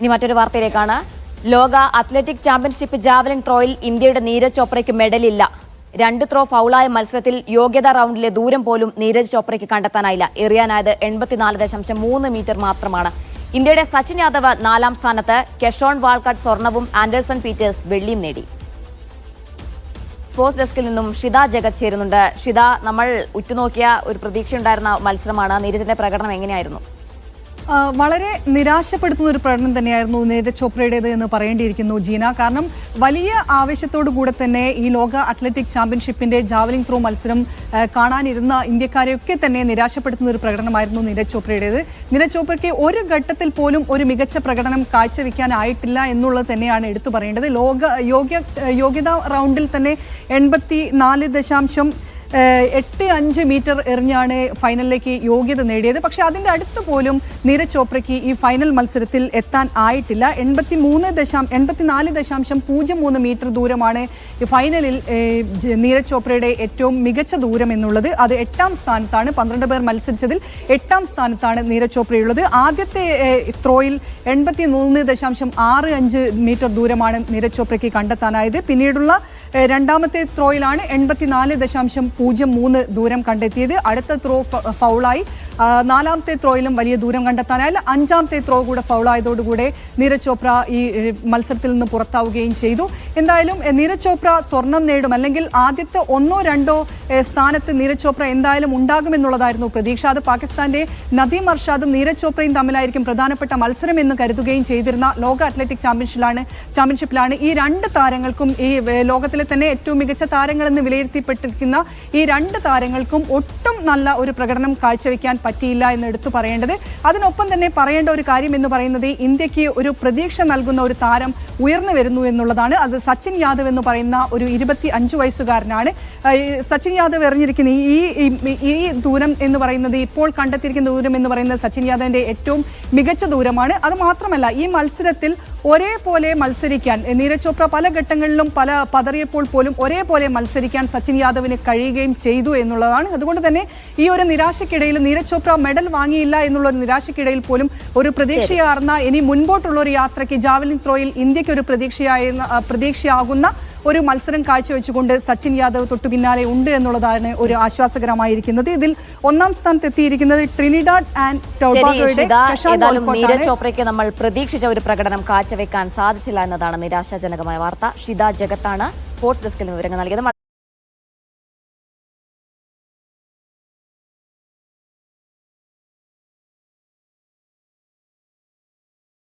ഇനി മറ്റൊരു വാർത്തയിലേക്കാണ്. ലോക അത്ലറ്റിക് ചാമ്പ്യൻഷിപ്പ് ജാവലിൻ ത്രോയിൽ ഇന്ത്യയുടെ നീരജ് ചോപ്രയ്ക്ക് മെഡലില്ല. രണ്ട് ത്രോ ഫൗളായ മത്സരത്തിൽ യോഗ്യതാ റൗണ്ടിലെ ദൂരം പോലും നീരജ് ചോപ്രയ്ക്ക് കണ്ടെത്താനായില്ല. എറിയാനായത് എൺപത്തിനാല് ദശാംശം മൂന്ന് മീറ്റർ മാത്രമാണ്. ഇന്ത്യയുടെ സച്ചിൻ യാദവ് നാലാം സ്ഥാനത്ത് കെഷോൺ വാൾക്കട്ട് സ്വർണവും ആൻഡേഴ്സൺ പീറ്റേഴ്സ് വെള്ളിയും നേടി. സ്പോർട്സ് ഡെസ്കിൽ നിന്നും ഷിത ജഗത് ചേരുന്നുണ്ട്. ഷിത നമ്മൾ ഉറ്റുനോക്കിയ ഒരു പ്രതീക്ഷയുണ്ടായിരുന്ന മത്സരമാണ്. നീരജിന്റെ പ്രകടനം എങ്ങനെയായിരുന്നു? വളരെ നിരാശപ്പെടുത്തുന്ന ഒരു പ്രകടനം തന്നെയായിരുന്നു നീരജ് ചോപ്രയുടേത് എന്ന് പറയേണ്ടിയിരിക്കുന്നു ജീന. കാരണം വലിയ ആവേശത്തോടു കൂടെ തന്നെ ഈ ലോക അത്ലറ്റിക് ചാമ്പ്യൻഷിപ്പിന്റെ ജാവലിംഗ് ത്രോ മത്സരം കാണാനിരുന്ന ഇന്ത്യക്കാരെയൊക്കെ തന്നെ നിരാശപ്പെടുത്തുന്ന ഒരു പ്രകടനമായിരുന്നു നീരജ് ചോപ്രയുടേത്. നീരജ് ചോപ്രയ്ക്ക് ഒരു ഘട്ടത്തിൽ പോലും ഒരു മികച്ച പ്രകടനം കാഴ്ചവെക്കാനായിട്ടില്ല എന്നുള്ളത് തന്നെയാണ് എടുത്തു പറയേണ്ടത്. ലോക യോഗ്യ യോഗ്യതാ റൗണ്ടിൽ തന്നെ എൺപത്തി നാല് ദശാംശം എട്ട് അഞ്ച് മീറ്റർ എറിഞ്ഞാണ് ഫൈനലിലേക്ക് യോഗ്യത നേടിയത്. പക്ഷെ അതിന്റെ അടുത്ത് പോലും നീരജ് ചോപ്രയ്ക്ക് ഈ ഫൈനൽ മത്സരത്തിൽ എത്താൻ ആയിട്ടില്ല. എൺപത്തി മൂന്ന് ദശാം എൺപത്തിനാല് ദശാംശം പൂജ്യം മൂന്ന് മീറ്റർ ദൂരമാണ് ഫൈനലിൽ നീരജ് ചോപ്രയുടെ ഏറ്റവും മികച്ച ദൂരം എന്നുള്ളത്. അത് എട്ടാം സ്ഥാനത്താണ്. പന്ത്രണ്ട് പേർ മത്സരിച്ചതിൽ എട്ടാം സ്ഥാനത്താണ് നീരജ് ചോപ്രയുള്ളത്. ആദ്യത്തെ ത്രോയിൽ എൺപത്തി മൂന്ന് ദശാംശം ആറ് അഞ്ച് മീറ്റർ ദൂരമാണ് നീരജ് ചോപ്രയ്ക്ക് കണ്ടെത്താനായത്. പിന്നീടുള്ള രണ്ടാമത്തെ ത്രോയിലാണ് എൺപത്തിനാല് ദശാംശം പൂജ്യം മൂന്ന് ദൂരം കണ്ടെത്തിയത്. അടുത്ത ത്രോ ഫൗളായി നാലാമത്തെ ത്രോയിലും വലിയ ദൂരം കണ്ടെത്താനായാലും അഞ്ചാമത്തെ ത്രോ കൂടെ ഫൗളായതോടുകൂടെ നീരജ് ചോപ്ര ഈ മത്സരത്തിൽ നിന്ന് പുറത്താവുകയും ചെയ്തു. എന്തായാലും നീരജ് ചോപ്ര സ്വർണം നേടും. അല്ലെങ്കിൽ ആദ്യത്തെ ഒന്നോ രണ്ടോ സ്ഥാനത്ത് നീരജ് ചോപ്ര എന്തായാലും ഉണ്ടാകുമെന്നുള്ളതായിരുന്നു പ്രതീക്ഷ. അത് പാകിസ്ഥാന്റെ നദീം അർഷാദും നീരജ് ചോപ്രയും തമ്മിലായിരിക്കും പ്രധാനപ്പെട്ട മത്സരം എന്ന് കരുതുകയും ചെയ്തിരുന്ന ലോക അത്ലറ്റിക് ചാമ്പ്യൻഷിപ്പിലാണ് ചാമ്പ്യൻഷിപ്പിലാണ് ഈ രണ്ട് താരങ്ങൾക്കും ഈ ലോകത്തിലെ തന്നെ ഏറ്റവും മികച്ച താരങ്ങളെന്ന് വിലയിരുത്തിപ്പെട്ടിരിക്കുന്ന ഈ രണ്ട് താരങ്ങൾക്കും ഒട്ടും നല്ല ഒരു പ്രകടനം കാഴ്ചവെക്കാൻ പറ്റിയില്ല എന്ന് എടുത്തു പറയേണ്ടത്. അതിനൊപ്പം തന്നെ പറയേണ്ട ഒരു കാര്യം എന്ന് പറയുന്നത് ഇന്ത്യയ്ക്ക് ഒരു പ്രതീക്ഷ നൽകുന്ന ഒരു താരം ഉയർന്നു വരുന്നു എന്നുള്ളതാണ്. അത് സച്ചിൻ യാദവ് എന്ന് പറയുന്ന ഒരു ഇരുപത്തി അഞ്ച് വയസ്സുകാരനാണ് സച്ചിൻ യാദവ് എറിഞ്ഞിരിക്കുന്ന ഈ ഈ- ദൂരം എന്ന് പറയുന്നത് ഇപ്പോൾ കണ്ടെത്തിയിരിക്കുന്ന ദൂരം എന്ന് പറയുന്നത് സച്ചിൻ യാദവിന്റെ ഏറ്റവും മികച്ച ദൂരമാണ്. അത് മാത്രമല്ല ഈ മത്സരത്തിൽ ഒരേപോലെ മത്സരിക്കാൻ നീരജ് ചോപ്ര പല ഘട്ടങ്ങളിലും പല പതറിയപ്പോൾ പോലും ഒരേപോലെ മത്സരിക്കാൻ സച്ചിൻ യാദവിന് കഴിയുകയും ചെയ്തു എന്നുള്ളതാണ്. അതുകൊണ്ട് തന്നെ ഈ ഒരു നിരാശയ്ക്കിടയിൽ നീരജ് ചോപ്ര മെഡൽ വാങ്ങിയില്ല എന്നുള്ള ഒരു നിരാശയ്ക്കിടയിൽ പോലും ഒരു പ്രതീക്ഷയാർന്ന ഇനി മുൻപോട്ടുള്ള ഒരു യാത്രയ്ക്ക് ജാവലിൻ ത്രോയിൽ ഇന്ത്യയ്ക്ക് ഒരു പ്രതീക്ഷയായ പ്രതീക്ഷയാകുന്ന ഒരു മത്സരം കാഴ്ചവെച്ചുകൊണ്ട് സച്ചിൻ യാദവ് തൊട്ടു പിന്നാലെ ഉണ്ട് എന്നുള്ളതാണ് ഒരു ആശ്വാസകരമായിരിക്കുന്നത്. ഇതിൽ ഒന്നാം സ്ഥാനത്ത് എത്തിയിരിക്കുന്നത് ട്രിനിഡാഡ് ആൻഡ്. നീരജ് ചോപ്രയ്ക്ക് നമ്മൾ പ്രതീക്ഷിച്ച ഒരു പ്രകടനം കാഴ്ചവെക്കാൻ സാധിച്ചില്ല എന്നതാണ് നിരാശാജനകമായ വാർത്ത. ഷിത ജഗത്താണ്. സ്പോർട്സ് ഡെസ്കിൽ വിവരങ്ങൾ നൽകിയത്.